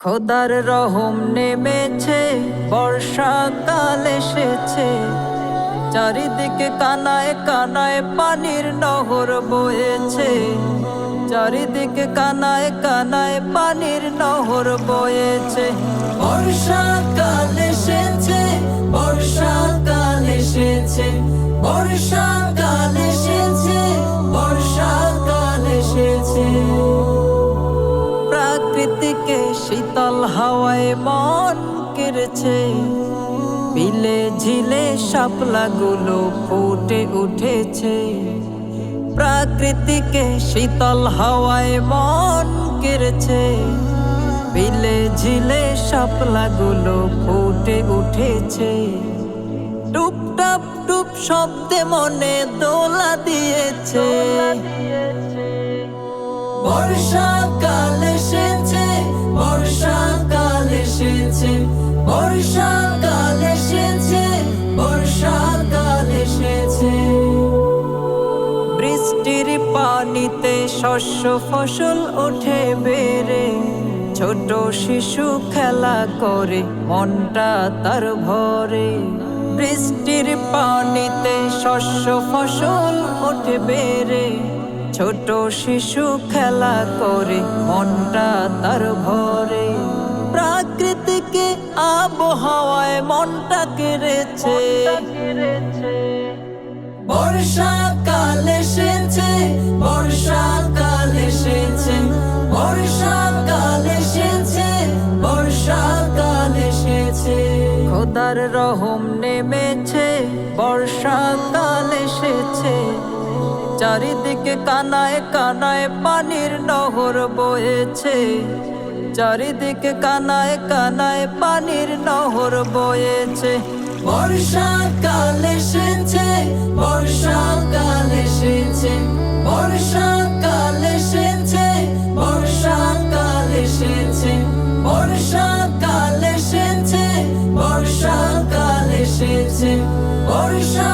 খোদার রহম নেমেছে, বর্ষাকাল এসেছে। চারিদিকে কানায় কানায় পানির নহর বয়েছে। চারিদিকে কানায় কানায় পানির নহর বয়েছে। বর্ষাকাল এসেছে বর্ষাকাল এসেছে। বর্ষাকাল প্রাকৃতিকে শীতল হাওয়ায় মন কেড়েছে। বিলে ঝিলে শাপলাগুলো ফুটে উঠেছে। প্রাকৃতিকে শীতল হাওয়ায় মন কেড়েছে। বিলে ঝিলে শাপলাগুলো ফুটে উঠেছে। টুপটাপ টুপ শব্দে মনে দোলা দিয়েছে। বর্ষাকাল এসেছে বর্ষাকাল এসেছে বর্ষাকাল এসেছে বর্ষাকাল এসেছে। বৃষ্টির পানিতে শস্য ফসল ওঠে বেড়ে, ছোট শিশু খেলা করে, মনটা তার ভরে। বৃষ্টির পানিতে শস্য ফসল ওঠে বেড়ে ছোট শিশু খেলা করে মনটা তার ভরে। প্রাকৃতিকে আবহাওয়ায় মনটা কেড়েছে। বর্ষাকাল এসেছে বর্ষাকাল এসেছে। বর্ষাকাল এসেছে বর্ষাকাল এসেছে। খোদার রহম নেমেছে বর্ষাকাল চারিদিকে কানায় কানায় পানির নহর বয়েছে। চারিদিকে কানায় কানায় পানির নহর বয়েছে। বর্ষাকাল এসেছে বর্ষাকাল এসেছে বর্ষাকাল এসেছে বর্ষাকাল এসেছে বর্ষাকাল এসেছে বর্ষাকাল এসেছে, বর্ষা